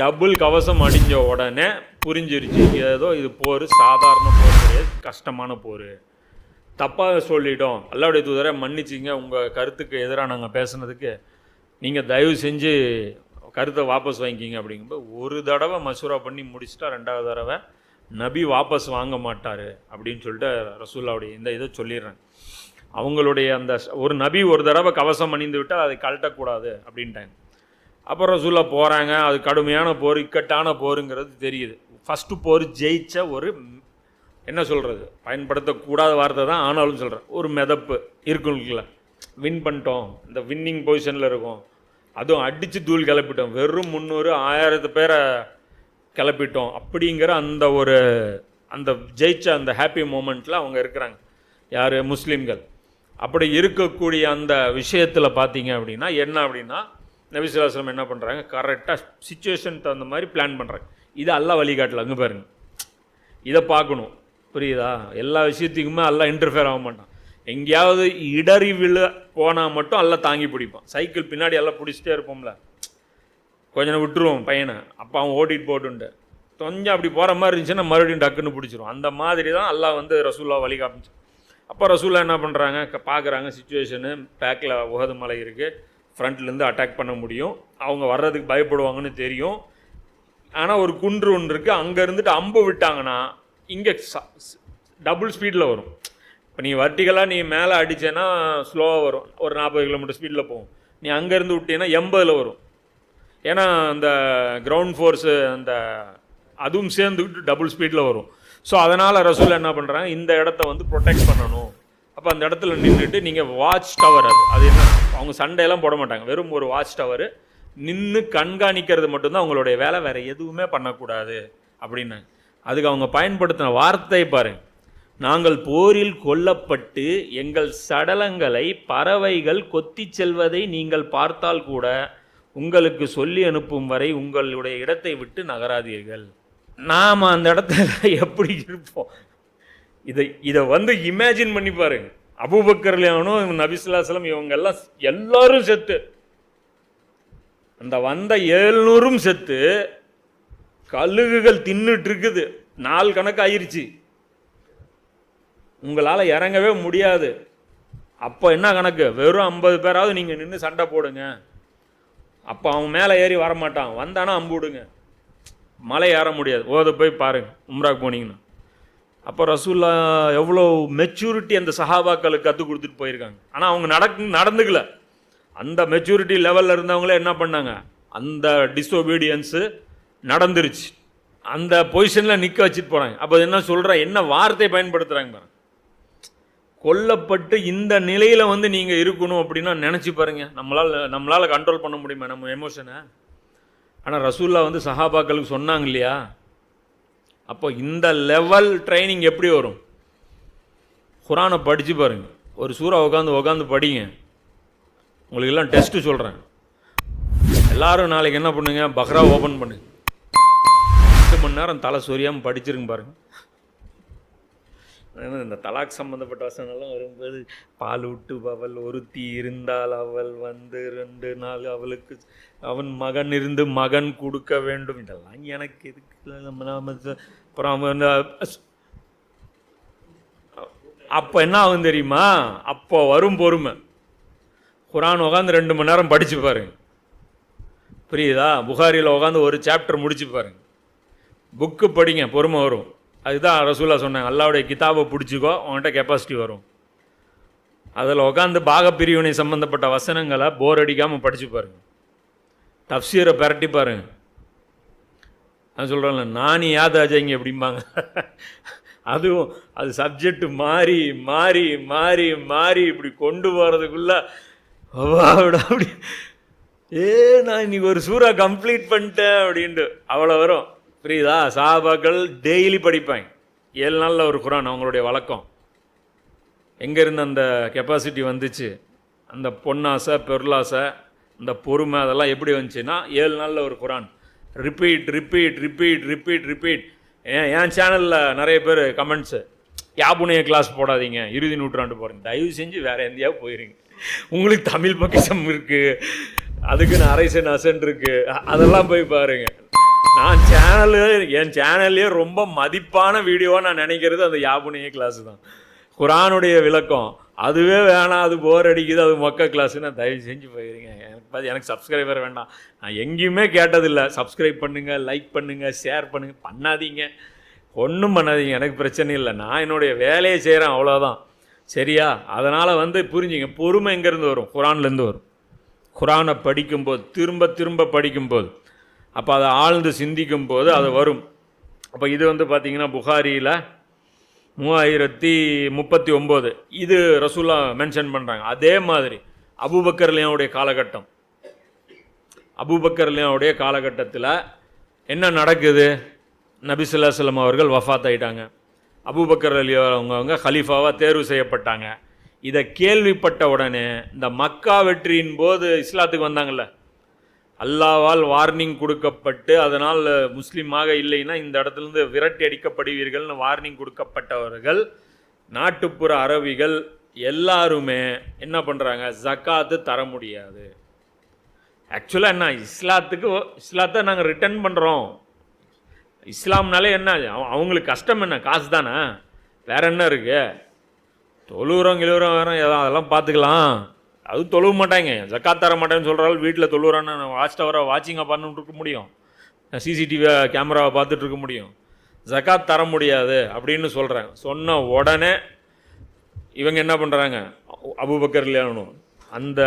Double கவசம் அடிஞ்ச உடனே புரிஞ்சிருச்சு. ஏதோ இது போர் சாதாரண போர் கிடையாது கஷ்டமான போர். தப்பாக சொல்லிட்டோம். அல்லாவுடைய தூதரை மன்னிச்சிங்க. உங்கள் கருத்துக்கு எதிராக நாங்கள் பேசுனதுக்கு நீங்கள் தயவு செஞ்சு கருத்தை வாபஸ் வாங்கிக்கிங்க அப்படிங்கும்போது ஒரு தடவை மசூரா பண்ணி முடிச்சுட்டா ரெண்டாவது தடவை நபி வாபஸ் வாங்க மாட்டார் அப்படின்னு சொல்லிட்டு ரசூல்லாவுடைய இந்த இதை சொல்லிடுறேன். அவங்களுடைய அந்த ஒரு நபி ஒரு தடவை கவசம் அணிந்து விட்டால் அதை கழட்டக்கூடாது அப்படின்ட்டாங்க. அப்புறம் ரசூல்லா போகிறாங்க அது கடுமையான போர் இக்கட்டான போருங்கிறது தெரியுது. ஃபஸ்ட்டு போர் ஜெயித்த ஒரு என்ன சொல்கிறது பயன்படுத்தக்கூடாத வார்த்தை தான் ஆனாலும் சொல்கிறேன் ஒரு மிதப்பு இருக்குல்ல. வின் பண்ணிட்டோம். இந்த வின்னிங் பொசிஷனில் இருக்கும். அதுவும் அடித்து தூள் கிளப்பிட்டோம். வெறும் முந்நூறு ஆயிரத்து பேரை கிளப்பிட்டோம். அப்படிங்கிற அந்த ஒரு அந்த ஜெயிச்ச அந்த ஹாப்பி மூமெண்ட்டில் அவங்க இருக்கிறாங்க. யார்? முஸ்லீம்கள். அப்படி இருக்கக்கூடிய அந்த விஷயத்தில் பார்த்தீங்க அப்படின்னா என்ன அப்படின்னா நபிசுல்லாஸ்லம் என்ன பண்ணுறாங்க கரெக்டாக சுச்சுவேஷன் தகுந்த மாதிரி பிளான் பண்ணுறாங்க இது அல்லா வழிகாட்டல அங்கே பாருங்க. இதை பார்க்கணும். புரியுதா? எல்லா விஷயத்துக்குமே எல்லாம் இன்டர்ஃபியர் ஆக மாட்டான். எங்கேயாவது இடறி விழ போனால் மட்டும் எல்லாம் தாங்கி பிடிப்பான். சைக்கிள் பின்னாடி எல்லாம் பிடிச்சிட்டே இருப்போம்ல. கொஞ்ச நேரம் விட்டுருவோம் பையனை. அப்போ அவன் ஓட்டிட்டு போட்டுன்ட்டு கொஞ்சம் அப்படி போகிற மாதிரி இருந்துச்சுன்னா மறுபடியும் டக்குன்னு பிடிச்சிரும். அந்த மாதிரி தான் எல்லாம் வந்து ரசூல்லா வழி காமிச்சு அப்போ ரசூல்லா என்ன பண்ணுறாங்க பார்க்குறாங்க சுச்சுவேஷனு பேக்கில் உகது மலை இருக்குது ஃப்ரண்ட்லேருந்து அட்டாக் பண்ண முடியும். அவங்க வர்றதுக்கு பயப்படுவாங்கன்னு தெரியும். ஆனால் ஒரு குன்று ஒன்று இருக்குது அங்கே இருந்துட்டு அம்பு விட்டாங்கன்னா இங்கே டபுள் ஸ்பீடில் வரும். இப்போ நீ வர்டிகலாக நீ மேலே அடித்தேன்னா ஸ்லோவாக வரும். ஒரு நாற்பது கிலோமீட்டர் ஸ்பீடில் போகும். நீ அங்கேருந்து விட்டீங்கன்னா எண்பதில் வரும். ஏன்னா அந்த கிரவுண்ட் ஃபோர்ஸு அந்த அதுவும் சேர்ந்துக்கிட்டு டபுள் ஸ்பீடில் வரும். ஸோ அதனால் ரசூல் என்ன பண்ணுறாங்க இந்த இடத்த வந்து ப்ரொடெக்ட் பண்ணணும். அப்போ அந்த இடத்துல நின்றுட்டு நீங்கள் வாட்ச் டவர் அது. அது என்ன? அவங்க சண்டையெல்லாம் போட மாட்டாங்க. வெறும் ஒரு வாட்ச் டவர் நின்று கண்காணிக்கிறது மட்டும்தான் அவங்களுடைய வேலை. வேறு எதுவுமே பண்ணக்கூடாது அப்படின்னு. அதுக்கு அவங்க பயன்படுத்தின வார்த்தை பாரு நாங்கள் போரில் கொல்லப்பட்டு எங்கள் சடலங்களை பறவைகள் கொத்திச் செல்வதை நீங்கள் பார்த்தால் கூட உங்களுக்கு சொல்லி அனுப்பும் வரை உங்களுடைய இடத்தை விட்டு நகராதீர்கள். நாம் அந்த இடத்துல எப்படி இருப்போம்? இதை இதை வந்து இமேஜின் பண்ணி பாருங்கள் அபுபக்கர்லியானும் நபிசுல்லாசலம் இவங்க எல்லாம் எல்லாரும் செத்து. அந்த வந்த ஏழ்நூறும் செத்து. கழுகுகள் தின்னுட்டு இருக்குது நாள் கணக்கு ஆயிடுச்சு உங்களால் இறங்கவே முடியாது. அப்போ என்ன கணக்கு? வெறும் ஐம்பது பேராவது நீங்கள் நின்று சண்டை போடுங்க. அப்போ அவன் மேலே ஏறி வரமாட்டான். வந்தானா அம்பு விடுங்க மலை ஏற முடியாது. ஓத போய் பாருங்கள் உம்ராக்கு போனீங்கன்னா. அப்போ ரசூல்லா எவ்வளோ மெச்சூரிட்டி அந்த சஹாபாக்களுக்கு கற்றுக் கொடுத்துட்டு போயிருக்காங்க. ஆனால் அவங்க நடக்கு நடந்துக்கல. அந்த மெச்சூரிட்டி லெவலில் இருந்தவங்களே என்ன பண்ணாங்க? அந்த டிஸ்ஒபீடியன்ஸு நடந்துருச்சு. அந்த பொசிஷனில் நிற்க வச்சுட்டு போகிறாங்க அப்போ என்ன சொல்கிறேன் என்ன வார்த்தை பயன்படுத்துகிறாங்க பாருங்க. கொல்லப்பட்டு இந்த நிலையில் வந்து நீங்கள் இருக்கணும் அப்படின்னா நினச்சி பாருங்க. நம்மளால் நம்மளால் கண்ட்ரோல் பண்ண முடியுமா? நம்ம எமோஷனை ஆனால் ரசூல்லா வந்து சஹாபாக்களுக்கு சொன்னாங்க இல்லையா? அப்போ இந்த லெவல் ட்ரைனிங் எப்படி வரும்? குரானை படித்து பாருங்கள் ஒரு சூறா உட்காந்து உட்காந்து படிங்க. உங்களுக்கு எல்லாம் டெஸ்ட்டு சொல்கிறேன் எல்லாரும் நாளைக்கு என்ன பண்ணுங்க? பக்ரா ஓப்பன் பண்ணுங்க. எட்டு மணி நேரம் தலை சொரியாமல் படிச்சிருங்க பாருங்க. இந்த தலாக் சம்மந்தப்பட்ட வசனங்கள்லாம் வரும்போது பால் விட்டு அவள் ஒருத்தி இருந்தால் அவள் வந்து ரெண்டு நாள் அவளுக்கு அவன் மகன் இருந்து மகன் கொடுக்க வேண்டும். இதெல்லாம் எனக்கு எதுக்கு? நம்ம நாம அப்புறம் இந்த அப்போ என்ன ஆகும் தெரியுமா? அப்போ வரும் பொறுமை. குரான் உட்காந்து ரெண்டு மணி நேரம் படித்து பாருங்க. புரியுதா? புகாரியில் உட்காந்து ஒரு சாப்டர் முடிச்சு பாருங்க. புக்கு படிங்க பொறுமை வரும். அதுதான் ரசூலா சொன்னாங்க. அல்லாவுடைய கிதாபை பிடிச்சிக்கோ உன்கிட்ட கெப்பாசிட்டி வரும். அதில் உட்காந்து பாகப்பிரிவினை சம்மந்தப்பட்ட வசனங்களை போர் அடிக்காமல் படித்து பாருங்க. தப்சீரை பரட்டி பாருங்க. நான் சொல்கிறேன்ல நானி யாத் அப்படிம்பாங்க. அதுவும் அது சப்ஜெக்ட் மாறி மாறி மாறி மாறி இப்படி கொண்டு போகிறதுக்குள்ள அப்படி ஏ நான் இன்னைக்கு ஒரு சூறா கம்ப்ளீட் பண்ணிட்டேன் அப்படின்ட்டு அவ்வளோ வரும். புரியுதா? சாபாக்கள் டெய்லி படிப்பாங்க. ஏழு நாளில் ஒரு குரான் அவங்களுடைய வழக்கம். எங்கேருந்து அந்த கெப்பாசிட்டி வந்துச்சு? அந்த பொன்னாசை பொருளாசை இந்த பொறுமை அதெல்லாம் எப்படி வந்துச்சுன்னா ஏழு நாளில் ஒரு Quran. Repeat repeat repeat repeat repeat ஏன் என் சேனலில் நிறைய பேர் கமெண்ட்ஸு யாபுனைய கிளாஸ் போடாதீங்க. இறுதி நூற்றாண்டு போகிறீங்க தயவு செஞ்சு வேறு எந்தையாவது போயிருங்க. உங்களுக்கு தமிழ் பக்கிசம் இருக்குது அதுக்குன்னு அரைசன் அசன் இருக்குது அதெல்லாம் போய் பாருங்க. நான் சேனலு என் சேனல்லே ரொம்ப மதிப்பான வீடியோவாக நான் நினைக்கிறது அந்த யாபுனைய கிளாஸ் தான். குரானுடைய விளக்கம். அதுவே வேணாம் அது போர் அடிக்குது அது மொக்க கிளாஸ்ன்னு தயவு செஞ்சு போயிருங்க. எனக்கு பார்த்து எனக்கு சப்ஸ்கிரைபர் வேண்டாம். நான் எங்கேயுமே கேட்டதில்லை. சப்ஸ்கிரைப் பண்ணுங்கள் லைக் பண்ணுங்கள் ஷேர் பண்ணுங்கள் பண்ணாதீங்க. ஒன்றும் பண்ணாதீங்க எனக்கு பிரச்சனை இல்லை. நான் என்னுடைய வேலையை செய்கிறேன் அவ்வளோதான் சரியா? அதனால் வந்து புரிஞ்சுங்க பொறுமை எங்கேருந்து வரும்? குரான்லேருந்து வரும். குரானை படிக்கும்போது திரும்ப திரும்ப படிக்கும்போது. அப்போ அதை ஆழ்ந்து சிந்திக்கும் போது அது வரும். அப்போ இது வந்து பார்த்திங்கன்னா புகாரியில் மூவாயிரத்தி முப்பத்தி ஒம்பது. இது ரசூலா மென்ஷன் பண்ணுறாங்க அதே மாதிரி அபுபக்கர்லியாவுடைய காலகட்டம். அபுபக்கர்லியாவுடைய காலகட்டத்தில் என்ன நடக்குது? நபிசுல்லாஸ்லம் அவர்கள் வஃபாத் ஆயிட்டாங்க அபுபக்கர் அலி அவங்கவுங்க ஹலீஃபாவாக தேர்வு செய்யப்பட்டாங்க. இதை கேள்விப்பட்ட உடனே இந்த மக்கா வெற்றியின் போது இஸ்லாத்துக்கு வந்தாங்கள்ல அல்லாவால் வார்னிங் கொடுக்கப்பட்டு அதனால் முஸ்லீமாக இல்லைன்னா இந்த இடத்துலேருந்து விரட்டி அடிக்கப்படுவீர்கள்னு வார்னிங் கொடுக்கப்பட்டவர்கள் நாட்டுப்புற அரபிகள் எல்லாருமே என்ன பண்ணுறாங்க ஜக்காத்து தர முடியாது. ஆக்சுவலாக என்ன? இஸ்லாத்துக்கு இஸ்லாத்தை நாங்கள் ரிட்டர்ன் பண்ணுறோம் இஸ்லாம்னாலே என்ன? அவ- அவங்களுக்கு கஷ்டம் என்ன? காசு தானே வேற என்ன இருக்குது தொழுகிறோம் கிழுவுறோம் வேறு ஏதோ அதெல்லாம் பார்த்துக்கலாம். அதுவும் தொழுவ மாட்டாங்க ஜக்காத் தர மாட்டேன்னு சொல்கிறாள் வீட்டில் தொழுகிறான்னு வாட்ச் டவரை வாட்சிங்காக பண்ணிட்டு இருக்க முடியும். சிசிடிவி கேமராவை பார்த்துட்டு இருக்க முடியும். ஜக்காத் தர முடியாது அப்படின்னு சொல்கிறேன் சொன்ன உடனே இவங்க என்ன பண்ணுறாங்க அபுபக்கர் இல்லையானும் அந்த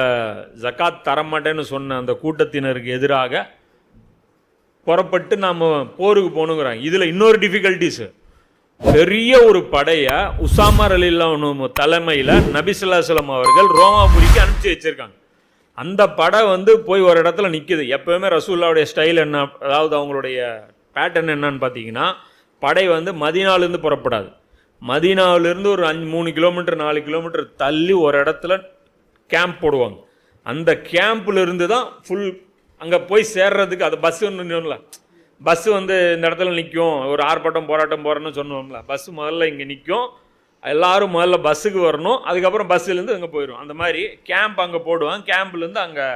ஜக்காத் தர மாட்டேன்னு சொன்ன அந்த கூட்டத்தினருக்கு எதிராக புறப்பட்டு நாம் போருக்கு போகணுங்கிறாங்க. இதில் இன்னொரு டிஃபிகல்ட்டிஸு பெரிய ஒரு படையை உசாமர் அலில்லானு தலைமையில் நபிசுல்லாஸ்லம் அவர்கள் ரோமாபுரிக்கு அனுப்பிச்சி வச்சிருக்காங்க. அந்த படை வந்து போய் ஒரு இடத்துல நிற்குது எப்போவுமே ரசூல்லாவுடைய ஸ்டைல் என்ன? அதாவது அவங்களுடைய பேட்டர்ன் என்னன்னு பார்த்தீங்கன்னா படை வந்து மதினாலேருந்து புறப்படாது. மதினாவிலேருந்து ஒரு அஞ்சு மூணு கிலோமீட்டர் நாலு கிலோமீட்டர் தள்ளி ஒரு இடத்துல கேம்ப் போடுவாங்க. அந்த கேம்ப்லேருந்து தான் ஃபுல் அங்கே போய் சேர்றதுக்கு அது பஸ் ஒன்றுல பஸ்ஸு வந்து இந்த இடத்துல நிற்கும் ஒரு ஆர்ப்பாட்டம் போராட்டம் போகிறேன்னு சொன்னோம்ல. பஸ்ஸு முதல்ல இங்கே நிற்கும் எல்லாரும் முதல்ல பஸ்ஸுக்கு வரணும். அதுக்கப்புறம் பஸ்ஸுலேருந்து அங்கே போயிடும் அந்த மாதிரி கேம்ப் அங்கே போடுவாங்க கேம்ப்லேருந்து அங்கே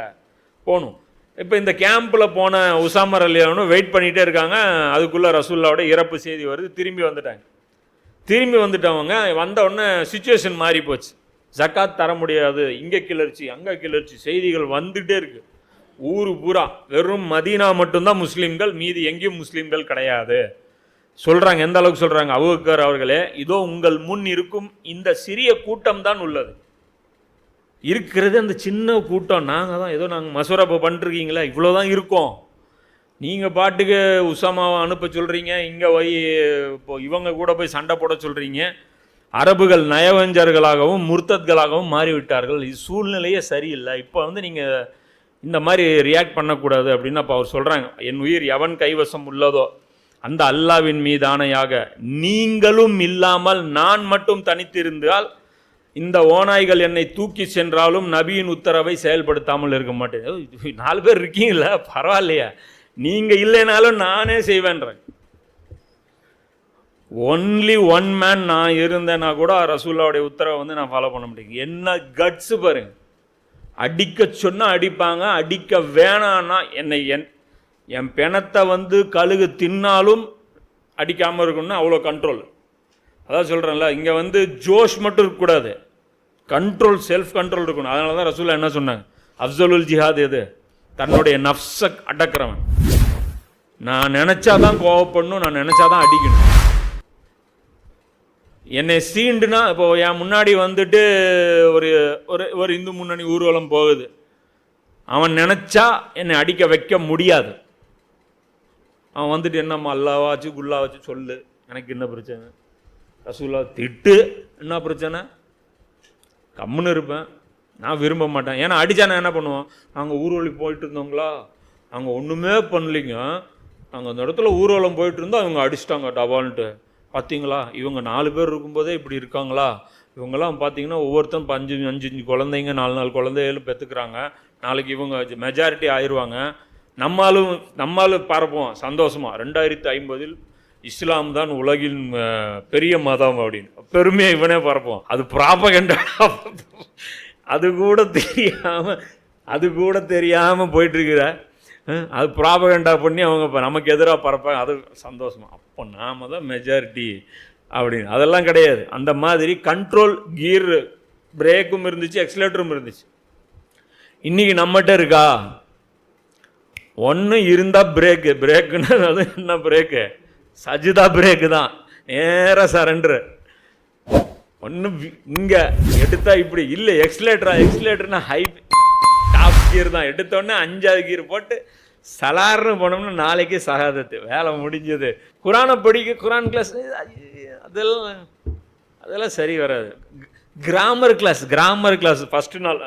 போகணும். இப்போ இந்த கேம்பில் போன உசாமர் அலியானும் வெயிட் பண்ணிகிட்டே இருக்காங்க. அதுக்குள்ளே ரசூல்லாவோட இறப்பு செய்தி வருது. திரும்பி வந்துட்டாங்க. திரும்பி வந்துட்டவங்க வந்த உடனே சுச்சுவேஷன் மாறி போச்சு ஜக்காத் தர முடியாது. இங்கே கிளர்ச்சி அங்கே கிளர்ச்சி. செய்திகள் வந்துகிட்டே இருக்குது ஊர் பூரா வெறும் மதீனா மட்டும்தான் முஸ்லீம்கள் மீதி எங்கேயும் முஸ்லீம்கள் கிடையாது. சொல்கிறாங்க எந்த அளவுக்கு சொல்கிறாங்க அபூபக்கர் அவர்களே இதோ உங்கள் முன் இருக்கும் இந்த சிறிய கூட்டம் தான் உள்ளது. இருக்கிறது அந்த சின்ன கூட்டம். நாங்கள் தான் ஏதோ நாங்கள் மசூரப்போ பண்ணிருக்கீங்களா இவ்வளோ தான் இருக்கோம். நீங்கள் பாட்டுக்கு உசாமாவை அனுப்ப சொல்கிறீங்க இங்கே போய் இப்போ இவங்க கூட போய் சண்டை போட சொல்கிறீங்க அரபுகள் நயவஞ்சர்களாகவும் முர்த்தத்களாகவும் மாறிவிட்டார்கள். இது சூழ்நிலையே சரியில்லை. இப்போ வந்து நீங்கள் இந்த மாதிரி ரியாக்ட் பண்ணக்கூடாது அப்படின்னு அப்போ அவர் சொல்கிறாங்க என் உயிர் எவன் கைவசம் உள்ளதோ அந்த அல்லாவின் மீதானையாக நீங்களும் இல்லாமல் நான் மட்டும் தனித்திருந்தால் இந்த ஓநாய்கள் என்னை தூக்கி சென்றாலும் நபியின் உத்தரவை செயல்படுத்தாமல் இருக்க மாட்டேன். நாலு பேர் இருக்கீங்கள பரவாயில்லையா? நீங்கள் இல்லைனாலும் நானே செய்வேன்றேன். ஒன்லி ஒன் மேன் நான் இருந்தேன்னா கூட ரசூல்லாவுடைய உத்தரவை வந்து நான் ஃபாலோ பண்ண முடியும் என்ன கட்ஸு பாருங்கள் அடிக்க சொன்னால் அடிப்பாங்க அடிக்க வேணான்னா என்னை என் என் பிணத்தை வந்து கழுகு தின்னாலும் அடிக்காமல் இருக்கணும்னா அவ்வளோ கண்ட்ரோல் அதான் சொல்கிறேன்ல இங்கே வந்து ஜோஷ் மட்டும் இருக்கக்கூடாது கண்ட்ரோல் செல்ஃப் கண்ட்ரோல் இருக்கணும். அதனால தான் ரசூலா என்ன சொன்னாங்க? அஃசலுல் ஜிஹாத் எது? தன்னுடைய நஃப்ஸை அடக்கிறவன். நான் நினச்சாதான் கோவப்படணும் நான் நினச்சாதான் அடிக்கணும். என்னை சீண்டுனா இப்போ என் முன்னாடி வந்துட்டு ஒரு ஒரு ஒரு இந்து முன்னணி ஊர்வலம் போகுது. அவன் நினச்சா என்னை அடிக்க வைக்க முடியாது. அவன் வந்துட்டு என்னம்மா அல்லாவாச்சு குல்லாவாச்சு சொல்லு. எனக்கு என்ன பிரச்சனை? ரசூல்லா திட்டு. என்ன பிரச்சனை? கம்முன்னு இருப்பேன். நான் விரும்ப மாட்டேன். ஏன்னா அடித்தா நான் என்ன பண்ணுவோம் நாங்கள் ஊர்வலி போயிட்டு இருந்தோங்களா அங்கே ஒன்றுமே பண்ணலிங்க. நாங்கள் அந்த இடத்துல ஊர்வலம் போயிட்டு இருந்தோம் அவங்க அடிச்சிட்டாங்க டபால்ன்ட்டு. பார்த்தீங்களா இவங்க நாலு பேர் இருக்கும்போதே இப்படி இருக்காங்களா? இவங்கெல்லாம் பார்த்தீங்கன்னா ஒவ்வொருத்தரும் அஞ்சு அஞ்சு அஞ்சு குழந்தைங்க நாலு நாலு குழந்தைகளும் பெற்றுக்கிறாங்க நாளைக்கு இவங்க மெஜாரிட்டி ஆயிடுவாங்க நம்மாலும் நம்மாலும் பரப்போம் சந்தோஷமாக ரெண்டாயிரத்தி ஐம்பதில் இஸ்லாம் தான் உலகின் பெரிய மதம் அப்படின்னு. பெருமையை இவனே பரப்போம் அது ப்ராபகண்டா அது கூட தெரியாமல் அது கூட தெரியாமல் போயிட்டுருக்குற அது ப்ராபகண்டா பண்ணி அவங்க நமக்கு எதிராக பரப்பாங்க. அது சந்தோஷமா. அப்போ நாம தான் மெஜாரிட்டி அப்படின்னு அதெல்லாம் கிடையாது. அந்த மாதிரி கண்ட்ரோல் கீர் பிரேக்கும் இருந்துச்சு எக்ஸலேட்டரும் இருந்துச்சு. இன்றைக்கி நம்மகிட்ட இருக்கா? ஒன்று இருந்தால் பிரேக்கு பிரேக்குன்னா அது என்ன பிரேக்கு சஜிதா பிரேக்கு தான். நேராக சரண்டரு ஒன்று இங்கே எடுத்தால் இப்படி இல்லை எக்ஸலேட்டரா எக்ஸலேட்டர்னா ஹை டாப் கியர் தான். எடுத்தோடனே அஞ்சாவது கியர் போட்டு சலார்னு போனோம்னா நாளைக்கு சகாதத்து. வேலை முடிஞ்சது. குரானை படிக்க குரான் கிளாஸ் அதெல்லாம் அதெல்லாம் சரி வராது. Grammar class grammar class first நாள்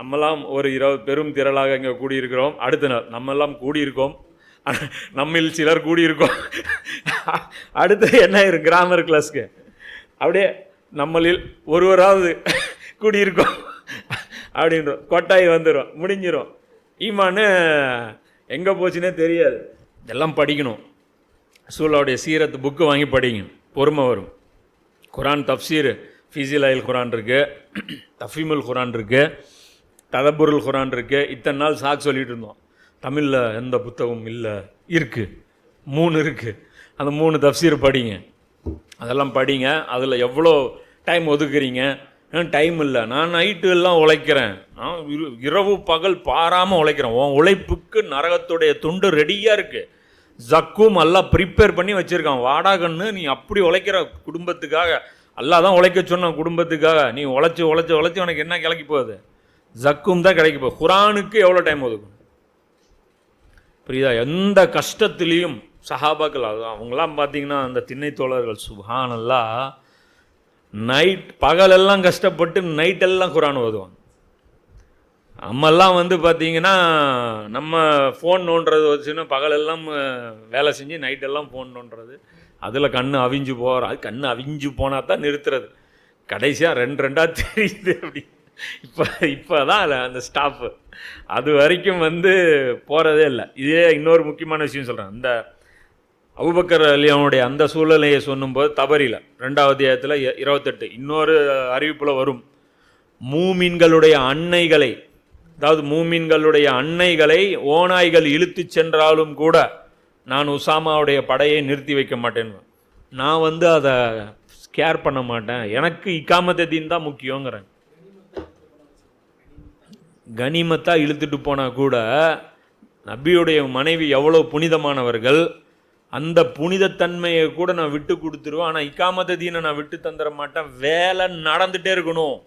நம்மெல்லாம் ஒரு இரவு பெரும் திரளாக இங்கே கூடியிருக்கிறோம். அடுத்த நாள் நம்மெல்லாம் கூடியிருக்கோம். நம்மில் சிலர் கூடியிருக்கோம். அடுத்து என்ன ஆயிரும் கிராமர் கிளாஸ்க்கு அப்படியே நம்மளில் ஒருவராவது கூடியிருக்கோம். அப்படின்றோம். கொட்டாய் வந்துடும் முடிஞ்சிடும் ஈமான்னு எங்கே போச்சுன்னே தெரியாது. இதெல்லாம் படிக்கணும். சூலாவுடைய சீரத்து புக்கு வாங்கி படிங்க. பொறுமை வரும். குரான் தப்சீர் ஃபிசிலாயில் குரான் இருக்குது தஃபீமுல் குரான் இருக்குது ததபுருல் குரான் இருக்குது இத்தனை நாள் சாக் சொல்லிகிட்டு இருந்தோம். தமிழில் எந்த புத்தகமும் இல்லை. இருக்குது மூணு இருக்குது அந்த மூணு தப்சீர் படிங்க. அதெல்லாம் படிங்க. அதில் எவ்வளோ டைம் ஒதுக்குறீங்க? டைம் இல்லை. நான் நைட்டு எல்லாம் உழைக்கிறேன். இரவு பகல் பாராமல் உழைக்கிறேன். உன் உழைப்புக்கு நரகத்துடைய துண்டு ரெடியாக இருக்குது ஜக்கும் எல்லாம் ப்ரிப்பேர் பண்ணி வச்சுருக்கான். வாடா நீ அப்படி உழைக்கிற குடும்பத்துக்காக. அல்லாஹ் தான் உழைக்க சொன்னான் குடும்பத்துக்காக. நீ உழைச்சி உழைச்சி உழைச்சி உனக்கு என்ன கிடைக்க போகுது? ஜக்கும் தான் கிடைக்க போகுது. குரானுக்கு எவ்வளோ டைம் ஒதுக்கும் புரியுதா? எந்த கஷ்டத்துலேயும் சஹாபாக்கள் அதுதான் அவங்களாம் பார்த்தீங்கன்னா அந்த திண்ணை தோழர்கள் சுபானல்லா நைட் பகலெல்லாம் கஷ்டப்பட்டு நைட்டெல்லாம் குரான் ஓதுவாங்க நம்மெல்லாம் வந்து பார்த்தீங்கன்னா நம்ம ஃபோன் நோண்டுறது வச்சுன்னா பகலெல்லாம் வேலை செஞ்சு நைட்டெல்லாம் ஃபோன் நோண்டுறது. அதில் கண் அவிஞ்சு போகிற அது கண் அவிஞ்சு போனால் தான் நிறுத்துறது. கடைசியாக ரெண்டு ரெண்டாக தெரியுது அப்படி. இப்போ இப்போ தான் அந்த ஸ்டாஃப்பு அது வரைக்கும் வந்து போகிறதே இல்லை. இதே இன்னொரு முக்கியமான விஷயம் சொல்கிறேன் இந்த அபுபக்கர் அலியாவுடைய அந்த சூழ்நிலையை சொல்லும்போது தவறில. ரெண்டாவது அத்தியாயத்தில் இருபத்தெட்டு. இன்னொரு அறிவிப்பில் வரும். மூமின்களுடைய அன்னைகளை அதாவது மூமின்களுடைய அன்னைகளை ஓநாய்கள் இழுத்துச் சென்றாலும் கூட நான் உசாமாவுடைய படையை நிறுத்தி வைக்க மாட்டேன் நான் வந்து அதை கேர் பண்ண மாட்டேன். எனக்கு இக்காமத்தீன் தான் முக்கியங்கிறேன். கனிமத்தாக இழுத்துட்டு போனால் கூட நபியுடைய மனைவி எவ்வளோ புனிதமானவர்கள் அந்த புனிதத்தன்மையை கூட நான் விட்டு கொடுத்துருவேன். ஆனால் இக்காமத்த தீனை நான் விட்டு தந்துட மாட்டேன் வேலை நடந்துகிட்டே இருக்கணும்.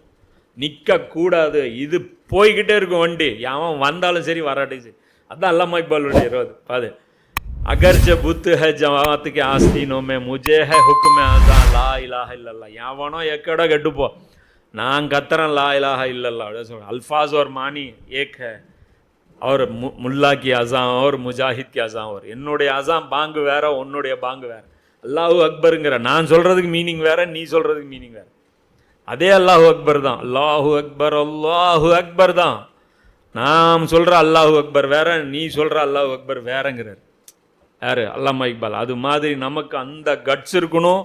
நிற்கக்கூடாது இது போய்கிட்டே இருக்கும் வண்டி. யாவன் வந்தாலும் சரி வராட்டையும் சரி. அதான் அல்லாமா இக்பாலுடைய இருபது. பாது அகர்ஜ புத்து ஹ ஜவாத்துக்கு ஆஸ்தீனோமே முஜே ஹ ஹுக்குமே அதான் லா இலாஹ இல்லல்லா. யாவனோ எக்கடோ கெட்டுப்போ. நான் கத்துறேன் லா இலாஹ இல்லல்லா. அப்படின்னு சொல்லுவேன் அல்ஃபாஸ் ஒரு மானி. ஏக் ஹ. அவர் மு முல்லாக்கி அசாம் அவர் முஜாஹித்கி அசாம் அவர். என்னுடைய அசாம் பாங்கு வேற உன்னுடைய பாங்கு வேற. அல்லாஹூ அக்பருங்கிற நான் சொல்கிறதுக்கு மீனிங் வேற நீ சொல்கிறதுக்கு மீனிங் வேற. அதே அல்லாஹூ அக்பர் தான். அல்லாஹு அக்பர் அல்லாஹு அக்பர் தான். நாம் சொல்கிற அல்லாஹூ அக்பர் வேற நீ சொல்கிற அல்லாஹூ அக்பர் வேறங்கிறார். யார்? அல்லாமா இக்பால். அது மாதிரி நமக்கு அந்த கட்ஸ் இருக்கணும்.